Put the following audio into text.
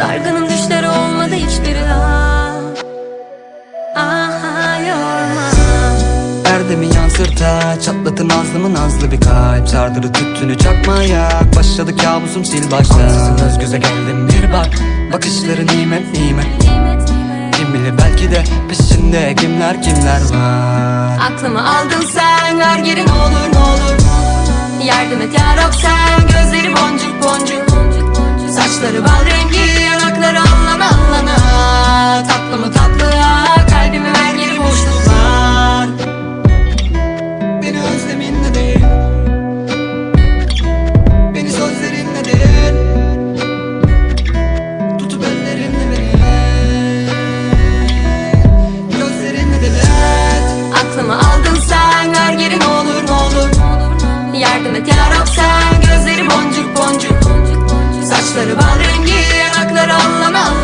Dargınım düşleri olmadı hiçbiri ah. Aha yorma. Erdemi yan sırta Çatlatın nazlımı nazlı bir kalp. Sardırı tüttünü çakmaya Başladı kabusum sil baştan Ansızın göz göze geldim bir bak Bakışları nimet nimet. Kim bilir belki de peşinde kimler kimler var. Aklımı aldın sen ver geri ne olur ne olur. Yardım et yarab sen gözleri boncuk Saçları bal rengi yanakları allana